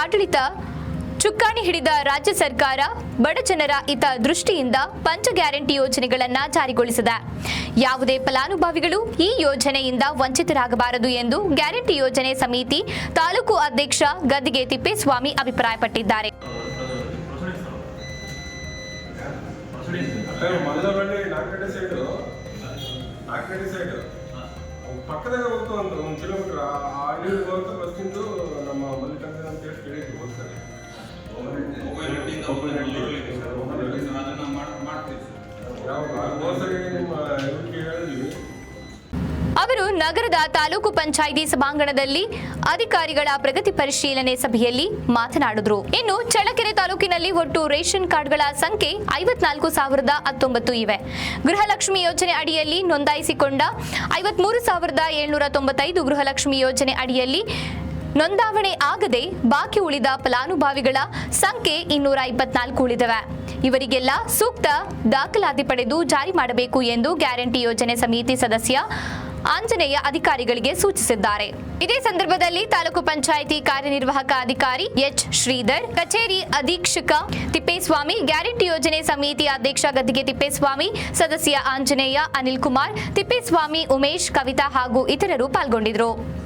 ಆಡಳಿತ ಚುಕ್ಕಾಣಿ ಹಿಡಿದ ರಾಜ್ಯ ಸರ್ಕಾರ ಬಡಜನರ ಹಿತ ದೃಷ್ಟಿಯಿಂದ ಪಂಚ ಗ್ಯಾರಂಟಿ ಯೋಜನೆಗಳನ್ನ ಜಾರಿಗೊಳಿಸಿದೆ. ಯಾವುದೇ ಫಲಾನುಭವಿಗಳು ಈ ಯೋಜನೆಯಿಂದ ವಂಚಿತರಾಗಬಾರದು ಎಂದು ಗ್ಯಾರಂಟಿ ಯೋಜನೆ ಸಮಿತಿ ತಾಲೂಕು ಅಧ್ಯಕ್ಷ ಗದ್ದಿಗೆ ತಿಪ್ಪೇಸ್ವಾಮಿ ಅಭಿಪ್ರಾಯಪಟ್ಟಿದ್ದಾರೆ. ಅದೇ ಅವರು ನಗರದ ತಾಲೂಕು ಪಂಚಾಯಿತಿ ಸಭಾಂಗಣದಲ್ಲಿ ಅಧಿಕಾರಿಗಳ ಪ್ರಗತಿ ಪರಿಶೀಲನೆ ಸಭೆಯಲ್ಲಿ ಮಾತನಾಡಿದ್ರು. ಇನ್ನು ಚಳ್ಳಕೆರೆ ತಾಲೂಕಿನಲ್ಲಿ ಒಟ್ಟು ರೇಷನ್ ಕಾರ್ಡ್ಗಳ ಸಂಖ್ಯೆ ಐವತ್ನಾಲ್ಕು ಸಾವಿರದ ಹತ್ತೊಂಬತ್ತು ಇವೆ. ಗೃಹಲಕ್ಷ್ಮಿ ಯೋಜನೆ ಅಡಿಯಲ್ಲಿ ನೋಂದಾಯಿಸಿಕೊಂಡ ಐವತ್ಮೂರು ಸಾವಿರದ ಏಳ್ನೂರ ತೊಂಬತ್ತೈದು ಗೃಹಲಕ್ಷ್ಮಿ ಯೋಜನೆ ಅಡಿಯಲ್ಲಿ ನೋಂದಾವಣೆ ಆಗದೆ ಬಾಕಿ ಉಳಿದ ಫಲಾನುಭವಿಗಳ ಸಂಖ್ಯೆ ಇನ್ನೂರ ಇಪ್ಪತ್ನಾಲ್ಕು ಉಳಿದವೆ. ಇವರಿಗೆಲ್ಲ ಸೂಕ್ತ ದಾಖಲಾತಿ ಪಡೆದು ಜಾರಿ ಮಾಡಬೇಕು ಎಂದು ಗ್ಯಾರಂಟಿ ಯೋಜನೆ ಸಮಿತಿ ಸದಸ್ಯ ಆಂಜನೇಯ ಅಧಿಕಾರಿಗಳಿಗೆ ಸೂಚಿಸಿದ್ದಾರೆ. ಇದೇ ಸಂದರ್ಭದಲ್ಲಿ ತಾಲೂಕು ಪಂಚಾಯಿತಿ ಕಾರ್ಯನಿರ್ವಾಹಕ ಅಧಿಕಾರಿ ಎಚ್ ಶ್ರೀಧರ್, ಕಚೇರಿ ಅಧೀಕ್ಷಕ ತಿಪ್ಪೇಸ್ವಾಮಿ, ಗ್ಯಾರಂಟಿ ಯೋಜನೆ ಸಮಿತಿ ಅಧ್ಯಕ್ಷ ಗದ್ದಿಗೆ ತಿಪ್ಪೇಸ್ವಾಮಿ, ಸದಸ್ಯ ಆಂಜನೇಯ ಅನಿಲ್ ಕುಮಾರ್ ತಿಪ್ಪೇಸ್ವಾಮಿ ಉಮೇಶ್, ಕವಿತಾ ಹಾಗೂ ಇತರರು ಪಾಲ್ಗೊಂಡಿದ್ದರು.